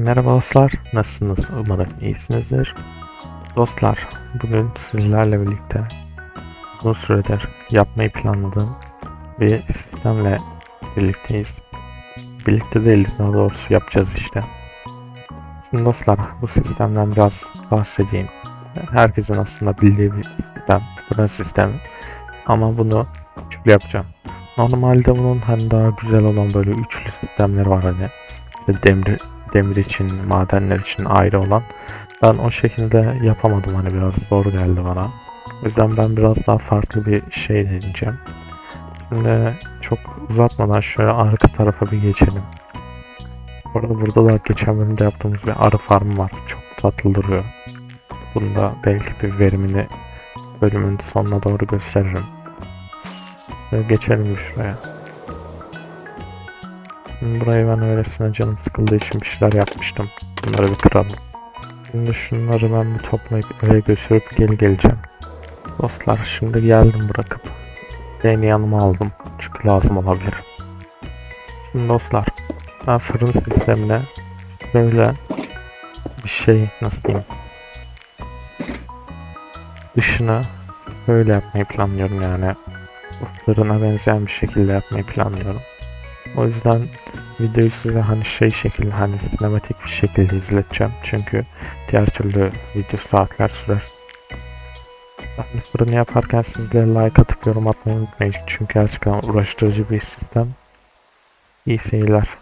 Merhaba dostlar, nasılsınız? Umarım iyisinizdir. Dostlar, bugün sizlerle birlikte uzun süredir yapmayı planladığım bir sistemle birlikteyiz. Birlikte değiliz, daha doğrusu yapacağız işte. Şimdi dostlar, bu sistemden biraz bahsedeyim. Herkesin aslında bildiği bir sistem, fırın sistemi. Ama bunu üçlü yapacağım. Normalde bunun hani daha güzel olan böyle üçlü sistemler var hani. İşte demir demir için, madenler için ayrı olan. Ben o şekilde yapamadım hani biraz zor geldi bana. O yüzden ben biraz daha farklı bir şey deneyeceğim. Şimdi çok uzatmadan şöyle arka tarafa bir geçelim. Burada burada da geçen bölümde yaptığımız bir arı farmı var. Çok tatlı duruyor. Bunda belki bir verimini bölümün sonuna doğru gösteririm. Şöyle geçelim şuraya. Burayı ben öylesine canım sıkıldığı için bir şeyler yapmıştım. Bunları bir kıralım. Şimdi şunları ben bir toplayıp eve götürüp geri geleceğim. Dostlar şimdi geldim bırakıp beni yanıma aldım. Çünkü lazım olabilir. Şimdi dostlar ben fırın sistemine böyle bir şey nasıl diyeyim dışını böyle yapmayı planlıyorum yani fırına benzeyen bir şekilde yapmayı planlıyorum. O yüzden videoyu size hani şey şekilde hani sinematik bir şekilde izleteceğim. Çünkü diğer türlü video saatler sürer. Ben fırını yaparken sizlere like atıp yorum atmayı unutmayın. Çünkü gerçekten uğraştırıcı bir sistem. İyi seyirler.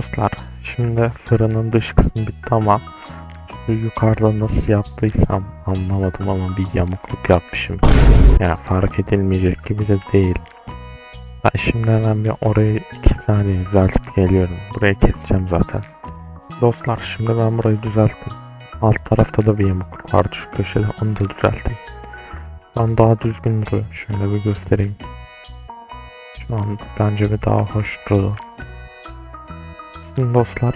Dostlar şimdi fırının dış kısmı bitti ama yukarıda nasıl yaptıysam anlamadım ama bir yamukluk yapmışım. Yani fark edilmeyecek gibi de değil. Ben şimdi hemen bir orayı iki saniye düzeltip geliyorum. Burayı keseceğim zaten. Dostlar şimdi ben burayı düzelttim. Alt tarafta da bir yamukluk vardı şu köşede onu da düzelttim. Şu an daha düzgün duruyor. Şöyle bir göstereyim. Şu an bence bir daha hoş duruyor. Şimdi dostlar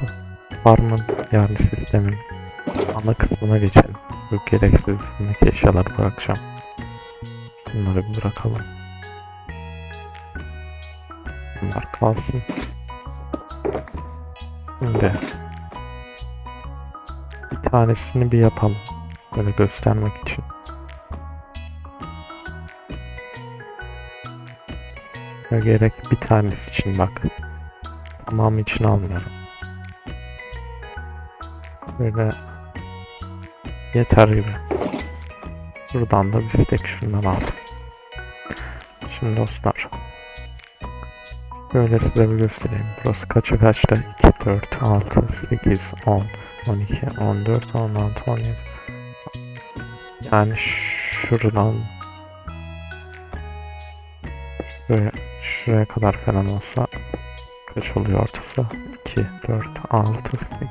farmın yani sistemin ana kısmına geçelim. Bu gereksiz üstündeki eşyaları bırakacağım. Bunları bir bırakalım. Bunlar kalsın. Şimdi bir tanesini bir yapalım. Böyle göstermek için. Gerek bir tanesi için bak. Tamamı için almıyorum. Böyle yeter gibi. Buradan da bir tek şundan aldım. Şimdi dostlar. Böyle size bir göstereyim. Burası kaça kaçta? 2, 4, 6, 8, 10, 12, 14, 16, 17. Yani şuradan şuraya, şuraya kadar falan olsa kaç oluyor ortası? 2, 4, 6,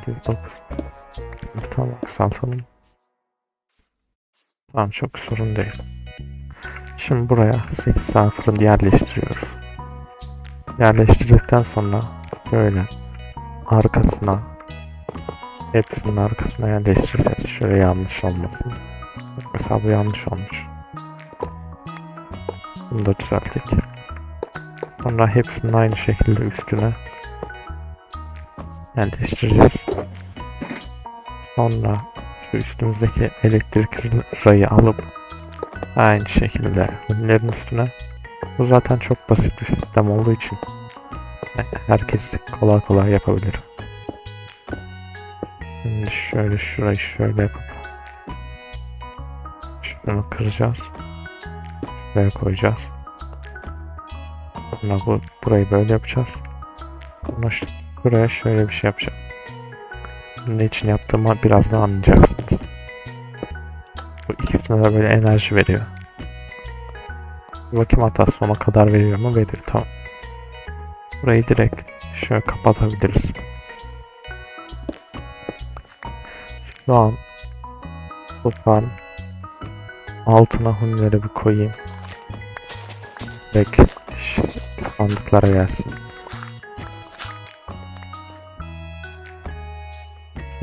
8, 9. Tane kısaltalım. Tamam çok sorun değil. Şimdi buraya 8 tane fırın yerleştiriyoruz. Yerleştirdikten sonra böyle arkasına hepsinin arkasına yerleştireceğiz. Şöyle yanlış olmasın. Mesela bu yanlış olmuş. Bunu da düzelttik. Sonra hepsinin aynı şekilde üstüne yerleştireceğiz. Sonra şu üstümüzdeki elektrik rayı alıp aynı şekilde ürünlerin üstüne bu zaten çok basit bir sistem olduğu için herkes kolay kolay yapabilir. Şimdi şöyle şurayı şöyle yapıp şunu kıracağız. Şuraya koyacağız. Sonra bu, burayı böyle yapacağız. Sonra şu, buraya şöyle bir şey yapacağım. Ne için yaptığımı birazdan anlayacaksınız. Bu ikisine de böyle enerji veriyor. Bakayım hatta sona kadar veriyor mu? Veriyor tamam. Burayı direkt şöyle kapatabiliriz. Şu an farm altına hunileri bir koyayım. Direkt sandıklara gelsin.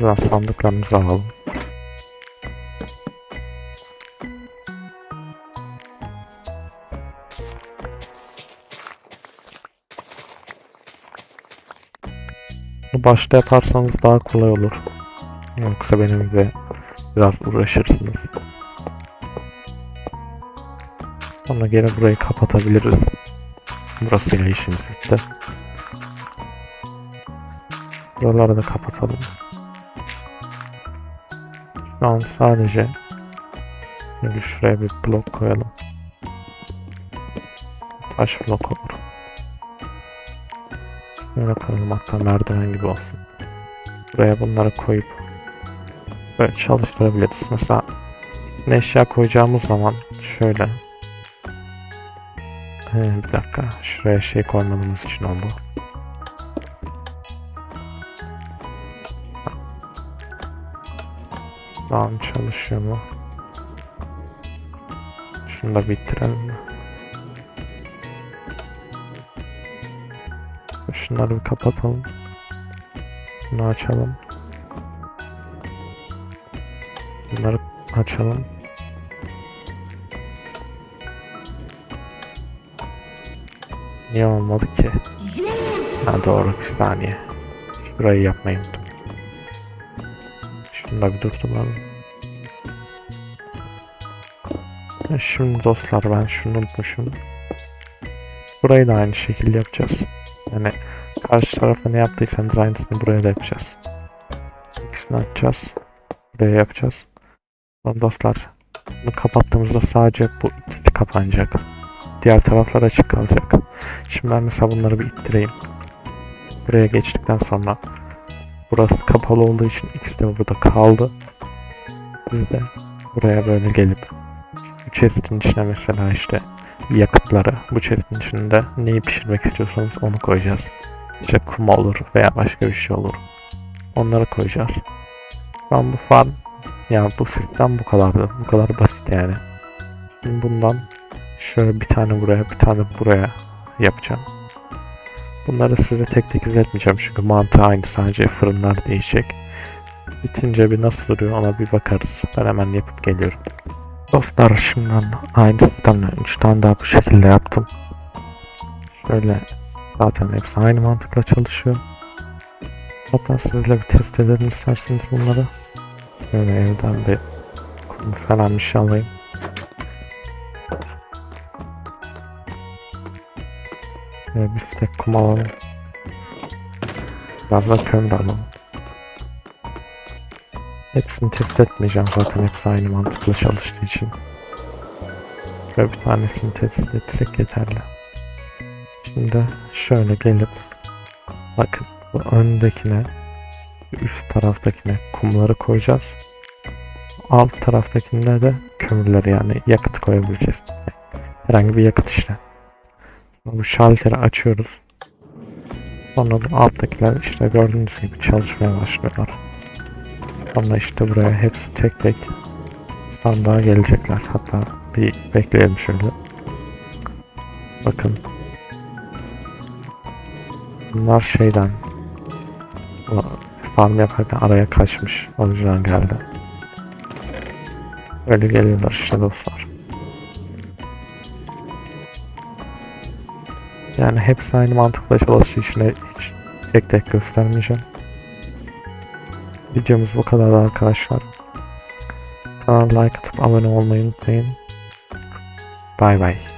Şuradan sandıklarımızı alalım. Bunu başta yaparsanız daha kolay olur. Yoksa benim gibi biraz uğraşırsınız. Sonra gene burayı kapatabiliriz. Burasıyla işimiz bitti. Buraları da kapatalım. Şu an sadece böyle şuraya bir blok koyalım. Taş blok olur. Şöyle koyalım hatta merdiven gibi olsun. Buraya bunları koyup böyle çalıştırabiliriz. Mesela içine eşya koyacağımız zaman şöyle ee, bir dakika şuraya şey koymadığımız için oldu. Tamam çalışıyor mu? Şunu da bitirelim? Şunları bir kapatalım. Bunu açalım. Bunları açalım. Niye olmadı ki? Ha doğru bir saniye. Şurayı yapmayı unuttum. Da bir durduralım. Ha, Şimdi dostlar ben şunu unutmuşum. Burayı da aynı şekilde yapacağız. Yani karşı tarafa ne yaptıysanız aynısını buraya da yapacağız. İkisini açacağız. Buraya yapacağız. Sonra dostlar bunu kapattığımızda sadece bu ikisi kapanacak. Diğer taraflar açık kalacak. Şimdi ben mesela bunları bir ittireyim. Buraya geçtikten sonra burası kapalı olduğu için ikisi de burada kaldı. Biz de buraya böyle gelip bu chest'in içine mesela işte yakıtları bu chest'in içinde neyi pişirmek istiyorsanız onu koyacağız. İşte kum olur veya başka bir şey olur. Onları koyacağız. An bu farm yani bu sistem bu kadardı. Bu kadar basit yani. Şimdi bundan şöyle bir tane buraya bir tane buraya yapacağım. Bunları size tek tek izletmeyeceğim çünkü mantığı aynı sadece fırınlar değişecek. Bitince bir nasıl duruyor ona bir bakarız. Ben hemen yapıp geliyorum. Dostlar şimdiden aynı sistemle 3 tane daha bu şekilde yaptım. Şöyle zaten hepsi aynı mantıkla çalışıyor. Hatta sizle bir test edelim isterseniz bunları. Şöyle evden bir kum falan bir şey alayım. Şöyle bir stek kum alalım. Biraz da kömür alalım. Hepsini test etmeyeceğim zaten hepsi aynı mantıkla çalıştığı için. Şöyle bir tanesini test etsek yeterli. Şimdi şöyle gelip bakın bu öndekine üst taraftakine kumları koyacağız. Alt taraftakinde de kömürleri yani yakıt koyabileceğiz. Herhangi bir yakıt işte. Bu şalteri açıyoruz. Sonra bu alttakiler işte gördüğünüz gibi çalışmaya başlıyorlar. Sonra işte buraya hepsi tek tek sandığa gelecekler. Hatta bir bekleyelim şöyle. Bakın. Bunlar şeyden farm yaparken araya kaçmış. O yüzden geldi. Böyle geliyorlar işte dostlar. Yani hepsi aynı mantıkla çalıştığı için hiç tek tek göstermeyeceğim. Videomuz bu kadar arkadaşlar. Kanala like atıp abone olmayı unutmayın. Bay bay.